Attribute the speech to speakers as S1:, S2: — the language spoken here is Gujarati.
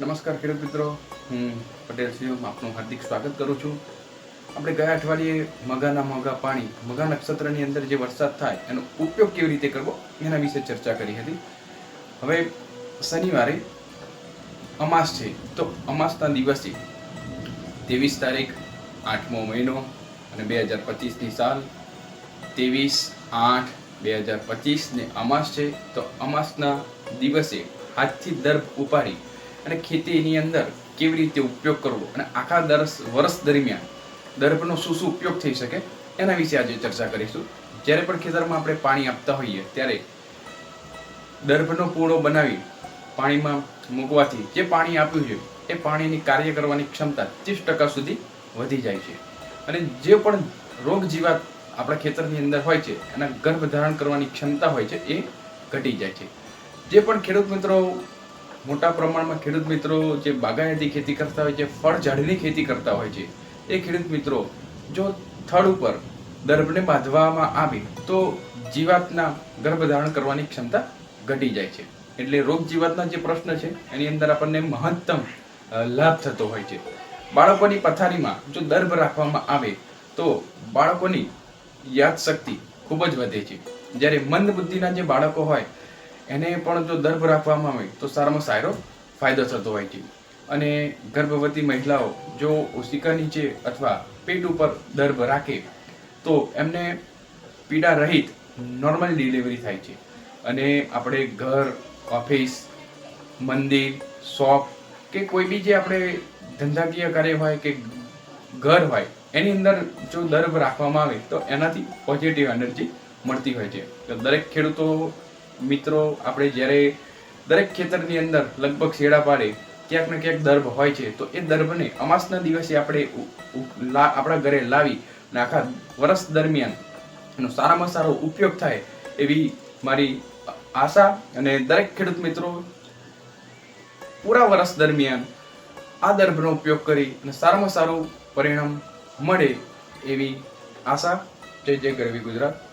S1: નમસ્કાર ખેડૂત મિત્રો. હું પટેલ સિંહ, આપનું હાર્દિક સ્વાગત કરું છું. આપણે ગયા અઠવાડિયે મગાના મોગા પાણી, મગા નક્ષત્રની અંદર જે વરસાદ થાય, એનો ઉપયોગ કેવી રીતે કરવો, એના વિશે ચર્ચા કરી હતી. હવે શનિવારે અમાસ છે, તો અમાસના દિવસે ત્રેવીસ તારીખ, આઠમો મહિનો અને બે હજાર પચીસની સાલ, ત્રેવીસ આઠ બે હજાર પચીસને અમાસ છે, તો અમાસના દિવસે હાથથી દર્ભ ઉપાડી અને ખેતીની અંદર કેવી રીતે ઉપયોગ કરવો અને આખા દરસ વર્ષ દરમિયાન દર્ભનો શું શું ઉપયોગ થઈ શકે એના વિશે આજે ચર્ચા કરીશું. જ્યારે પણ ખેતરમાં આપણે પાણી આપતા હોઈએ ત્યારે દર્ભનો પૂળો બનાવી પાણીમાં મૂકવાથી જે પાણી આપ્યું છે એ પાણીની કાર્ય કરવાની ક્ષમતા ત્રીસ ટકા સુધી વધી જાય છે. અને જે પણ રોગ જીવાત આપણા ખેતરની અંદર હોય છે, એના ગર્ભ ધારણ કરવાની ક્ષમતા હોય છે એ ઘટી જાય છે. જે પણ ખેડૂત મિત્રો મોટા પ્રમાણમાં ખેડૂત મિત્રો જે બાગાયતી ખેતી કરતા હોય છે, ફળ ઝાડની ખેતી કરતા હોય છે, એ ખેડૂત મિત્રો જો થડ ઉપર દર્ભને બાંધવામાં આવે તો જીવાતના ગર્ભધારણ કરવાની ક્ષમતા ઘટી જાય છે. એટલે રોગ જીવાતના જે પ્રશ્ન છે, એની અંદર આપણને મહત્તમ લાભ થતો હોય છે. બાળકોની પથારીમાં જો દર્ભ રાખવામાં આવે તો બાળકોની યાદશક્તિ ખૂબ જ વધે છે. જ્યારે મંદ બુદ્ધિના જે બાળકો હોય એને પણ જો દર્ભ રાખવામાં આવે, તો સારામાં સારો ફાયદો થતો હોય છે. અને ગર્ભવતી મહિલાઓ જો ઓશિકા નીચે અથવા પેટ ઉપર દર્ભ રાખે, તો એમને પીડા રહિત નોર્મલ ડિલિવરી થાય છે. અને આપણે ઘર, ઓફિસ, મંદિર, શોપ કે કોઈ બી જે આપણે ધંધાકીય કાર્ય હોય કે ઘર હોય, એની અંદર જો દર્ભ રાખવામાં આવે, તો એનાથી પોઝિટિવ એનર્જી મળતી હોય છે. તો દરેક ખેડૂતો મિત્રો, આપણે જ્યારે દરેક ખેતરની અંદર લગભગ શેડા પાડે, ક્યાંક ને ક્યાંક દર્ભ હોય છે, તો એ દર્ભને અમાસના દિવસે આપણે આપણા ઘરે લાવી અને આખા વર્ષ દરમિયાન એનો સારામાં સારો ઉપયોગ થાય એવી મારી આશા અને દરેક ખેડૂત મિત્રો પૂરા વર્ષ દરમિયાન આ દર્ભનો ઉપયોગ કરી અને સારામાં સારું પરિણામ મળે એવી આશા. જય જય ગરવી ગુજરાત.